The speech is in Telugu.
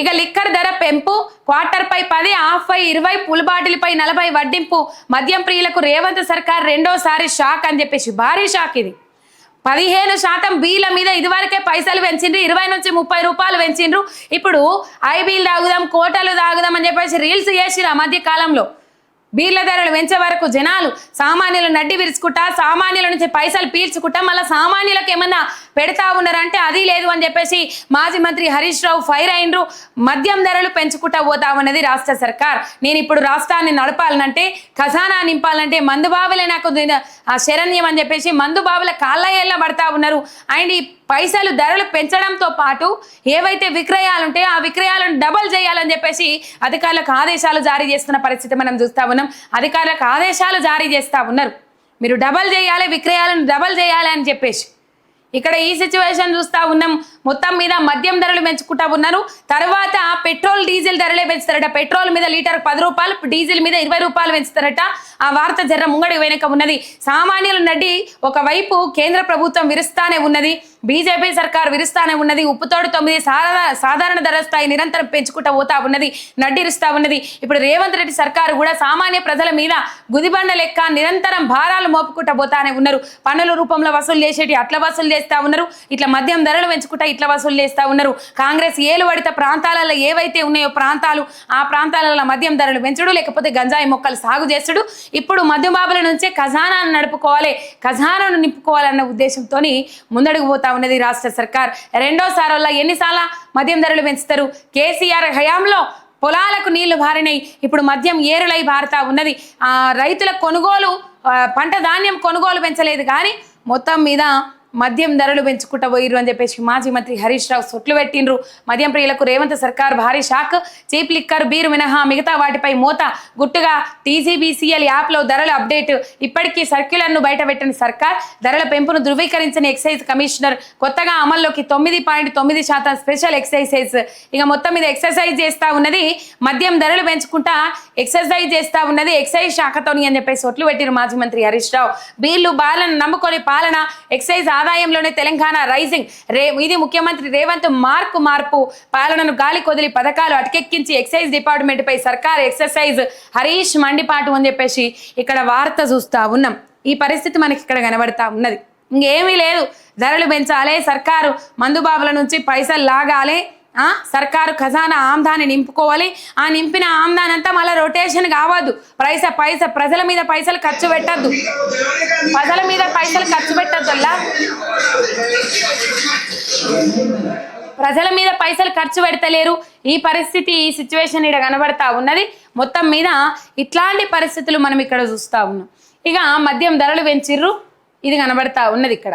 ఇక లిక్కర్ ధర పెంపు క్వార్టర్ పై పది హాఫ్ పై ఇరవై పుల్ బాటిల్పై నలభై వడ్డింపు. మద్యం ప్రియులకు రేవంత్ సర్కార్ రెండోసారి షాక్ అని చెప్పేసి భారీ షాక్ ఇది. పదిహేను శాతం బీల మీద ఇదివరకే పైసలు పెంచిండ్రు ఇరవై నుంచి ముప్పై రూపాయలు పెంచిండ్రు. ఇప్పుడు ఐబీలు తాగుదాం కోటలు తాగుదాం అని చెప్పేసి రీల్స్ చేసిరు ఆ మధ్య కాలంలో. బీర్ల ధరలు పెంచే వరకు జనాలు సామాన్యులు నడ్డి విరుచుకుంటా సామాన్యుల నుంచి పైసలు పీల్చుకుంటా మళ్ళీ సామాన్యులకు ఏమన్నా పెడతా ఉన్నారంటే అది లేదు అని చెప్పేసి మాజీ మంత్రి హరీష్ రావు ఫైర్ అయినరు మద్యం ధరలు పెంచుకుంటా పోతా ఉన్నది రాష్ట్ర సర్కార్. నేను ఇప్పుడు రాష్ట్రాన్ని నడపాలనంటే ఖజానా నింపాలంటే మందుబాబులే నాకు ఆ శరణ్యం అని చెప్పేసి మందుబాబుల కాళ్ళ ఏళ్ళ పడతా ఉన్నారు. అండ్ ఈ పైసలు ధరలు పెంచడంతో పాటు ఏవైతే విక్రయాలు ఉంటాయో ఆ విక్రయాలను డబల్ చేయాలని చెప్పేసి అధికారులకు ఆదేశాలు జారీ చేస్తున్న పరిస్థితి మనం చూస్తా ఉన్నాం. అధికారులకు ఆదేశాలు జారీ చేస్తా ఉన్నారు. మీరు డబల్ చేయాలి విక్రయాలను డబల్ చేయాలి అని చెప్పేసి. ఇక్కడ ఈ సిచ్యువేషన్ చూస్తా ఉన్నాం. మొత్తం మీద మద్యం ధరలు పెంచుకుంటా ఉన్నారు. తర్వాత పెట్రోల్ డీజిల్ ధరలే పెంచుతారట. పెట్రోల్ మీద లీటర్ పది రూపాయలు డీజిల్ మీద ఇరవై రూపాయలు పెంచుతారట. ఆ వార్త జర్ర ముంగడి వెనుక ఉన్నది. సామాన్యుల నడ్డి ఒకవైపు కేంద్ర ప్రభుత్వం విరుస్తానే ఉన్నది. బీజేపీ సర్కార్ విరుస్తానే ఉన్నది. ఉప్పుతోడు తొమ్మిది సాధారణ సాధారణ ధర స్థాయి నిరంతరం పెంచుకుంటా పోతా ఉన్నది. నడ్డిరుస్తా ఉన్నది. ఇప్పుడు రేవంత్ రెడ్డి సర్కారు కూడా సామాన్య ప్రజల మీద గుదిబండ లెక్క నిరంతరం భారాలు మోపుకుంటా పోతానే ఉన్నారు. పన్నుల రూపంలో వసూలు చేసేటి అట్లా వసూలు చేస్తా ఉన్నారు. ఇట్లా మద్యం ధరలు పెంచుకుంటా ఇట్లా వసూలు చేస్తూ ఉన్నారు. కాంగ్రెస్ ఏలు పడిత ప్రాంతాలలో ఏవైతే ఉన్నాయో ప్రాంతాలు ఆ ప్రాంతాలలో మద్యం ధరలు పెంచడు లేకపోతే గంజాయి మొక్కలు సాగు చేస్తుడు. ఇప్పుడు మద్యబాబుల నుంచే ఖజానాను నడుపుకోవాలి ఖజానాను నింపుకోవాలన్న ఉద్దేశంతో ముందడుగు పోతా ఉన్నది రాష్ట్ర సర్కార్. రెండోసారి వల్ల ఎన్నిసార్లు మద్యం ధరలు పెంచుతారు? కేసీఆర్ హయాంలో పొలాలకు నీళ్ళు బారినాయి ఇప్పుడు మద్యం ఏరులై భారత ఉన్నది. ఆ రైతుల కొనుగోలు పంట ధాన్యం కొనుగోలు పెంచలేదు కానీ మొత్తం మీద మద్యం ధరలు పెంచుకుంటా పోయిర్రు అని చెప్పేసి మాజీ మంత్రి హరీష్ రావు సొట్లు పెట్టిండ్రు. మద్యం ప్రియులకు రేవంత్ సర్కార్ భారీ షాక్. చీప్ లిక్కర్ బీరు మినహా మిగతా వాటిపై మూత. గుట్టుగా టీజీబీసీఎల్ యాప్లో ధరల అప్డేట్. ఇప్పటికీ సర్క్యులర్ను బయటపెట్టిన సర్కార్ ధరల పెంపును ధృవీకరించిన ఎక్సైజ్ కమిషనర్. కొత్తగా అమల్లోకి తొమ్మిది పాయింట్ తొమ్మిది శాతం స్పెషల్ ఎక్సైజెస్. ఇక మొత్తం మీద ఎక్సర్సైజ్ చేస్తా ఉన్నది మద్యం ధరలు పెంచుకుంటా ఎక్సర్సైజ్ చేస్తా ఉన్నది ఎక్సైజ్ శాఖతోని అని చెప్పేసి ఒట్లు పెట్టిండ్రు మాజీ మంత్రి హరీష్ రావు. బీర్లు బాలను నమ్ముకొని పాలన ఎక్సైజ్ ఆదాయంలోనే తెలంగాణ రైజింగ్. రే ఇది ముఖ్యమంత్రి రేవంత్ మార్కు మార్పు. పాలనను గాలి కొదిలి పథకాలు అటకెక్కించి ఎక్సైజ్ డిపార్ట్మెంట్ పై సర్కార్ ఎక్సర్సైజ్. హరీష్ మండిపాటు అని చెప్పేసి ఇక్కడ వార్త చూస్తా ఉన్నాం. ఈ పరిస్థితి మనకి ఇక్కడ కనబడతా ఉన్నది. ఇంకేమీ లేదు. ధరలు పెంచాలి సర్కారు మందుబాబుల నుంచి పైసలు లాగాలి. సర్కారు ఖజానా ఆమ్దాన్ని నింపుకోవాలి. ఆ నింపిన ఆమ్దాన్ అంతా మళ్ళీ రొటేషన్ కావద్దు. పైస పైస ప్రజల మీద పైసలు ఖర్చు పెట్టద్దు. ప్రజల మీద పైసలు ఖర్చు పెట్టద్దు ప్రజల మీద పైసలు ఖర్చు పెడతలేరు. ఈ పరిస్థితి ఈ సిచ్యువేషన్ ఇక్కడ కనబడతా ఉన్నది. మొత్తం మీద ఇట్లాంటి పరిస్థితులు మనం ఇక్కడ చూస్తా ఉన్నాం. ఇక మద్యం ధరలు పెంచిర్రు. ఇది కనబడతా ఉన్నది ఇక్కడ.